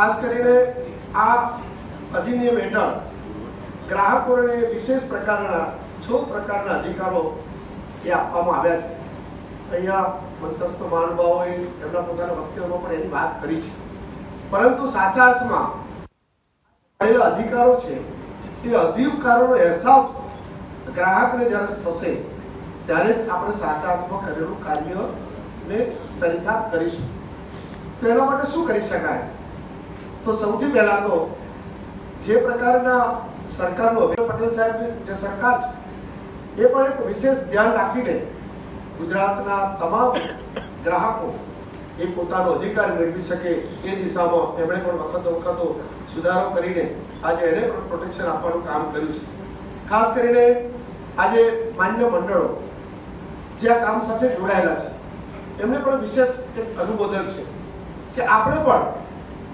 ખાસ કરીને આ અધિનિયમ હેઠળ ગ્રાહકોને વિશેષ પ્રકારના, છ પ્રકારના અધિકારો એ આપવામાં આવ્યા છે. અહીંયા મંચસ્થ મહાનુભાવોએ એમના પોતાના વક્તવ્યમાં પણ એની વાત કરી છે. પરંતુ સાચા અર્થમાં મળેલા અધિકારો છે, એ અધિકારોનો અહેસાસ ગ્રાહકને જ્યારે થશે, ત્યારે જ આપણે સાચા અર્થમાં કરેલું કાર્યને ચરિતાર્થ કરીશું. તો એના માટે શું કરી શકાય? તો સૌથી પહેલાં તો જે પ્રકારના સરકારનો પટેલ સાહેબની જે સરકાર છે, એ પણ એક વિશેષ ધ્યાન રાખીને ગુજરાતના તમામ ગ્રાહકો એ પોતાનો અધિકાર મેળવી શકે એ દિશામાં એમણે પણ વખતો વખતો સુધારો કરીને આજે એને પણ પ્રોટેક્શન આપવાનું કામ કર્યું છે. ખાસ કરીને આજે માન્ય મંડળો જે આ કામ સાથે જોડાયેલા છે, એમને પણ વિશેષ એક અનુમોદન છે કે આપણે પણ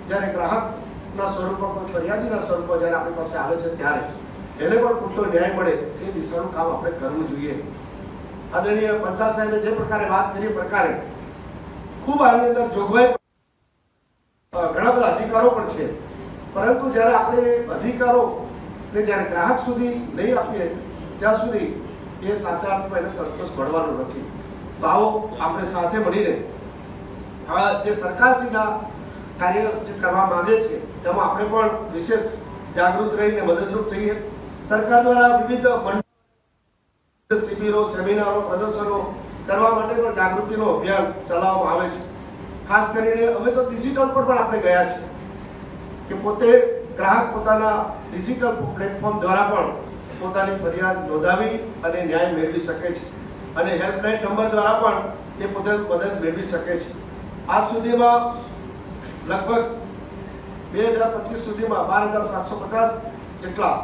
જ્યારે ગ્રાહકના સ્વરૂપમાં કોઈ ફરિયાદીના સ્વરૂપમાં જ્યારે આપણી પાસે આવે છે ત્યારે એને પણ પૂરતો ન્યાય મળે એ દિશાનું કામ આપણે કરવું જોઈએ. આદરણીય પંચાલ સાહેબે જે પ્રકારે વાત કરી પ્રકારે ખૂબ આની અંદર જોગવાઈ ઘણા બધા અધિકારો પણ છે. પરંતુ જ્યારે આપણે અધિકારોને જ્યારે ગ્રાહક સુધી નહીં આપીએ, ત્યાં સુધી એ સાચા અર્થમાં એને સંતોષ મળવાનો નથી. તો આવો આપણે સાથે મળીને આ જે સરકારશ્રીના કાર્ય જે કરવા માંગે છે, તેમાં આપણે પણ વિશેષ જાગૃત રહીને મદદરૂપ થઈએ. સરકાર દ્વારા વિવિધ શિબિરો, સેમિનારો, પ્રદર્શનો કરવા માટે પણ જાગૃતિનો અભિયાન ચલાવવામાં આવે છે. ખાસ કરીને હવે તો ડિજિટલ પર પણ આપણે ગયા છે કે પોતે ગ્રાહક પોતાના ડિજિટલ પ્લેટફોર્મ દ્વારા પણ પોતાની ફરિયાદ નોંધાવી અને ન્યાય મેળવી શકે છે. અને હેલ્પલાઇન નંબર દ્વારા પણ એ પોતે મદદ મેળવી શકે છે. આજ સુધીમાં લગભગ બે હજાર પચીસ સુધીમાં બાર હજાર સાતસો પચાસ જેટલા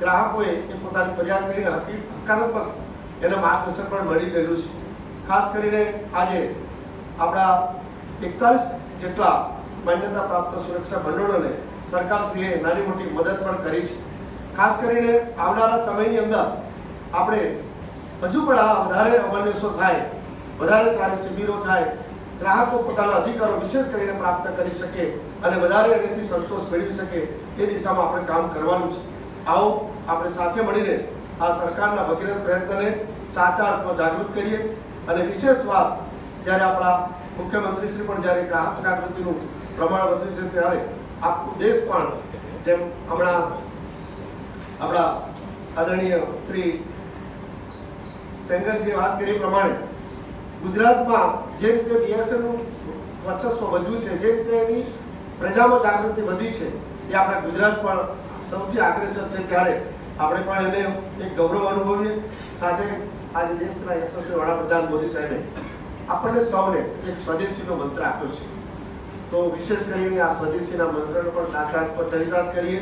ગ્રાહકોએ એ પોતાની ફરિયાદ કરીને હકી હકારાત્મક એને માર્ગદર્શન પણ મળી ગયેલું છે. ખાસ કરીને આજે આપણા એકતાલીસ જેટલા માન્યતા પ્રાપ્ત સુરક્ષા ભંડોળોને સરકારશ્રીએ નાની મોટી મદદ પણ કરી છે. ખાસ કરીને આવનારા સમયની અંદર આપણે હજુ પણ આ વધારે અવેરનેસો થાય, વધારે સારી શિબિરો થાય ગ્રાહકો પોતાના અધિકારો વિશેષ કરીને પ્રાપ્ત કરી શકે અને વધારે એનાથી સંતોષ મેળવી શકે તે દિશામાં આપણે કામ કરવાનું છે. આવો આપણે સાથે મળીને આ સરકારના ભગીરથ પ્રયત્નને સાચા અર્થમાં જાગૃત કરીએ અને વિશેષ વાત જ્યારે આપણા મુખ્યમંત્રી શ્રી પણ જ્યારે ગ્રાહક જાગૃતિનું પ્રમાણ વધ્યું છે ત્યારે આખો દેશ પણ જેમ હમણાં આપણા આદરણીય શ્રી સેંગરજીએ વાત કરી પ્રમાણે ગુજરાતમાં જે રીતે બીએસએનનું વર્ચસ્વ વધ્યું છે, જે રીતે એની પ્રજામાં જાગૃતિ વધી છે, એ આપણા ગુજરાત પણ સૌથી અગ્રેસર છે ત્યારે આપણે પણ એને એક ગૌરવ અનુભવીએ. સાથે આજે દેશના યશસ્વી વડાપ્રધાન મોદી સાહેબે આપણને સૌને એક સ્વદેશીનો મંત્ર આપ્યો છે. તો વિશેષ કરીને આ સ્વદેશીના મંત્રનો પણ સાચા ચરિતાર્થ કરીએ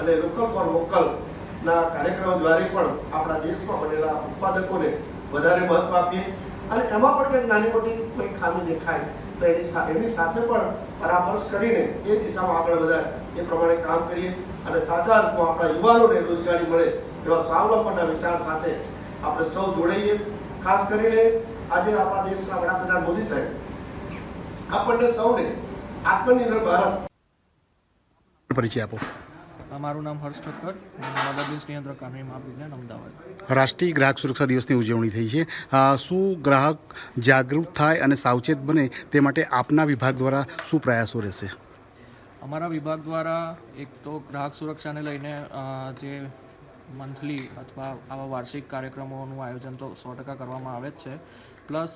અને લોકલ ફોર વોકલના કાર્યક્રમ દ્વારા પણ આપણા દેશમાં બનેલા ઉત્પાદકોને વધારે મહત્વ આપીએ. અને એમાં પણ કંઈક નાની મોટી કોઈ ખામી દેખાય, તો એની એની સાથે પણ પરામર્શ કરીને એ દિશામાં આગળ વધારે એ પ્રમાણે કામ કરીએ અને સાચા અર્થમાં આપણા યુવાનોને રોજગારી મળે એવા સ્વાવલંબનના વિચાર સાથે આપણે સૌ જોડાઈએ. ખાસ કરીને આજે આપણા દેશના વડાપ્રધાન મોદી સાહેબ, આપણને સૌને આત્મનિર્ભર ભારત. પરિચય આપો. મારું નામ હર્ષ ઠક્કર મદદનીશ નિયંત્રક કાનૂની મહાવિજ્ઞાન અમદાવાદ. રાષ્ટ્રીય ગ્રાહક સુરક્ષા દિવસની ઉજવણી થઈ છે. શું ગ્રાહક જાગૃત થાય અને સાવચેત બને તે માટે આપના વિભાગ દ્વારા શું પ્રયાસો રહેશે? અમારા વિભાગ દ્વારા એક તો ગ્રાહક સુરક્ષાને લઈને જે મંથલી અથવા આવા વાર્ષિક કાર્યક્રમોનું આયોજન તો સો ટકા કરવામાં આવે જ છે. પ્લસ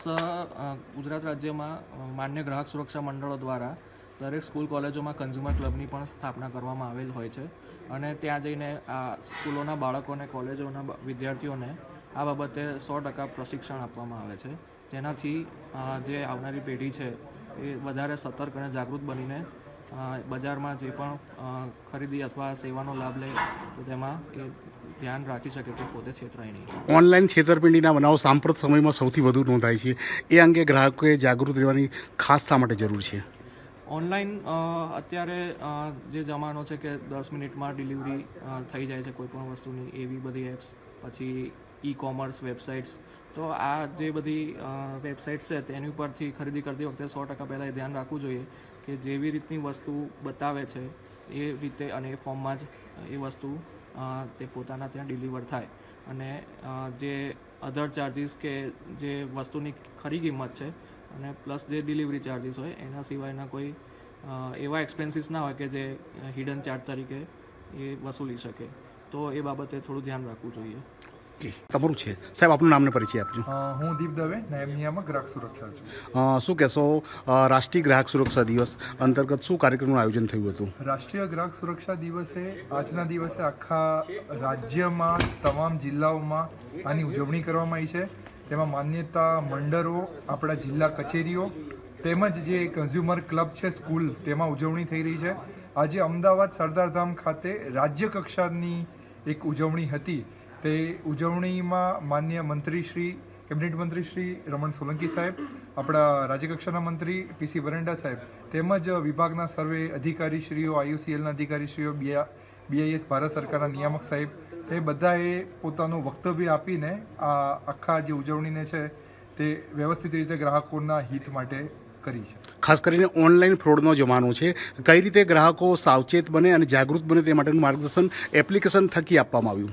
ગુજરાત રાજ્યમાં માન્ય ગ્રાહક સુરક્ષા મંડળો દ્વારા દરેક સ્કૂલ કોલેજોમાં કન્ઝ્યુમર ક્લબની પણ સ્થાપના કરવામાં આવેલ હોય છે. અને ત્યાં જઈને આ સ્કૂલોના બાળકોને, કોલેજોના વિદ્યાર્થીઓને આ બાબતે સો ટકા પ્રશિક્ષણ આપવામાં આવે છે. તેનાથી જે આવનારી પેઢી છે, એ વધારે સતર્ક અને જાગૃત બનીને બજારમાં જે પણ ખરીદી અથવા સેવાનો લાભ લે, તો તેમાં એ ધ્યાન રાખી શકે તો પોતે છેતરાય નહીં ઓનલાઈન છેતરપિંડીના બનાવો સાંપ્રત સમયમાં સૌથી વધુ નોંધાય છે. એ અંગે ગ્રાહકોએ જાગૃત રહેવાની ખાસ શા માટે જરૂર છે? ઓનલાઈન અત્યારે જે જમાનો છે કે દસ મિનિટમાં ડિલિવરી થઈ જાય છે કોઈ પણ વસ્તુની, એવી બધી એપ્સ, પછી ઈ કોમર્સ વેબસાઇટ્સ. તો આ જે બધી વેબસાઇટ્સ છે, તેની ઉપરથી ખરીદી કરતી વખતે સો ટકા પહેલાં ધ્યાન રાખવું જોઈએ કે જેવી રીતની વસ્તુ બતાવે છે, એ રીતે અને એ ફોર્મમાં જ, એ વસ્તુ તે પોતાના ત્યાં ડિલિવર થાય. અને જે અધર ચાર્જિસ કે જે વસ્તુની ખરી કિંમત છે અને પ્લસ જે ડિલિવરી ચાર્જિસ હોય એના સિવાયના કોઈ એવા એક્સપેન્સીસ ના હોય કે જે હિડન ચાર્જ તરીકે એ વસૂલી શકે. તો એ બાબતે થોડું ધ્યાન રાખવું જોઈએ. ઓકે. તમારું છે. સાહેબ આપનું નામને પરિચય આપજો. હું દીપ દવે નાયબ નિયામક ગ્રાહક સુરક્ષા છું. શું કહેશો? રાષ્ટ્રીય ગ્રાહક સુરક્ષા દિવસ અંતર્ગત શું કાર્યક્રમનું આયોજન થયું હતું? રાષ્ટ્રીય ગ્રાહક સુરક્ષા દિવસે આજના દિવસે આખા રાજ્યમાં તમામ જિલ્લાઓમાં આની ઉજવણી કરવામાં આવી છે. તેમાં માન્યતા મંડળો આપણા જિલ્લા કચેરીઓ તેમજ જે કન્ઝ્યુમર ક્લબ છે સ્કૂલ તેમાં ઉજવણી થઈ રહી છે. આજે અમદાવાદ સરદારધામ ખાતે રાજ્ય કક્ષાની એક ઉજવણી હતી. તે ઉજવણીમાં માન્ય મંત્રી શ્રી, કેબિનેટ મંત્રી શ્રી રમણ સોલંકી સાહેબ, આપણા રાજ્યકક્ષાના મંત્રી પીસી વરંડા સાહેબ, તેમજ વિભાગના સર્વે અધિકારીશ્રીઓ આઈયુસીએલના અધિકારીશ્રીઓ બીઆઈએસ ભારત સરકારના નિયામક સાહેબ તે બધાએ પોતાનું વક્તવ્ય આપીને આ આખા જે ઉજવણીને છે તે વ્યવસ્થિત રીતે ગ્રાહકોના હિત માટે કરી છે. ખાસ કરીને ઓનલાઈન ફ્રોડનો જમાનો છે. કઈ રીતે ગ્રાહકો સાવચેત બને અને જાગૃત બને તે માટેનું માર્ગદર્શન એપ્લિકેશન થકી આપવામાં આવ્યું?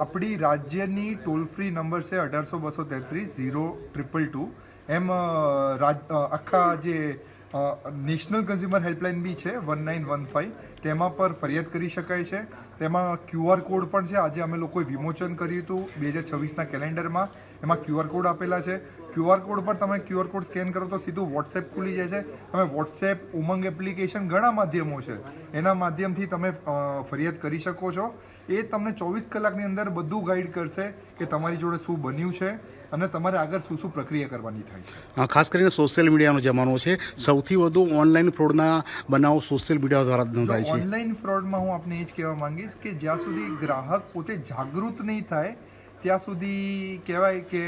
આપણી રાજ્યની ટોલ ફ્રી નંબર છે અઢારસો બસો તેત્રીસ ઝીરો ટ્રિપલ ટુ. એમ આખા જે નેશનલ કન્ઝ્યુમર હેલ્પલાઇન બી છે વન નાઇન વન ફાઇવ તેમાં પર ફરિયાદ કરી શકાય છે. તેમાં ક્યુઆર કોડ પણ છે. આજે અમે લોકોએ વિમોચન કર્યું હતું બે હજાર છવ્વીસના કેલેન્ડરમાં. એમાં ક્યુઆર કોડ આપેલા છે. ક્યુઆર કોડ પર તમે ક્યુઆર કોડ સ્કેન કરો તો સીધું વોટ્સએપ ખુલી જાય છે. તમે વોટ્સએપ ઉમંગ એપ્લિકેશન ઘણા માધ્યમો છે. એના માધ્યમથી તમે ફરિયાદ કરી શકો છો. એ તમને ચોવીસ કલાકની અંદર બધું ગાઈડ કરશે કે તમારી જોડે શું બન્યું છે. અને તમારે આગળ શું શું પ્રક્રિયા કરવાની થાય છે? ખાસ કરીને સોશિયલ મીડિયાનો જમાનો છે. સૌથી વધુ ઓનલાઈન ફ્રોડના બનાવો સોશિયલ મીડિયા દ્વારા નોંધાય છે. ઓનલાઈન ફ્રોડમાં હું આપને એ જ કહેવા માંગીશ કે જ્યાં સુધી ગ્રાહક પોતે જાગૃત નહીં થાય ત્યાં સુધી કહેવાય કે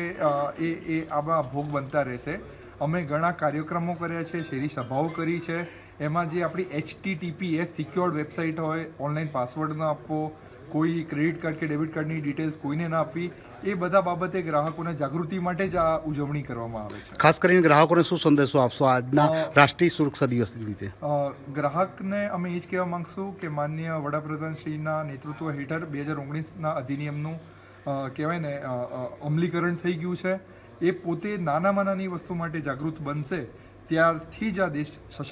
એ એ આવા ભોગ બનતા રહેશે. અમે ઘણા કાર્યક્રમો કર્યા છે શેરી સભાઓ કરી છે. એમાં જે આપણી એચટીટીપીએસ સિક્યોર્ડ વેબસાઇટ હોય ઓનલાઈન પાસવર્ડ ન આપવો કોઈ ક્રેડિટ કાર્ડ કે ડેબિટ કાર્ડની ડિટેલ્સ કોઈને ના આપવી એ બધા બાબતે ગ્રાહકોને જાગૃતિ માટે જ આ ઉજવણી કરવામાં આવે છે. ખાસ કરીને ગ્રાહકોને શું સંદેશો આપશો આજના રાષ્ટ્રીય સુરક્ષા દિવસ નિમિત્તે ગ્રાહકને અમે એ જ કહેવા માંગશું કે માન્ય વડાપ્રધાન શ્રીના નેતૃત્વ હેઠળ બે હજાર ઓગણીસના અધિનિયમનું કહેવાય ને અમલીકરણ થઈ ગયું છે. એ પોતે નાનામાં નાની વસ્તુ માટે જાગૃત બનશે ત્યારથી જ આ દેશ સશક્ત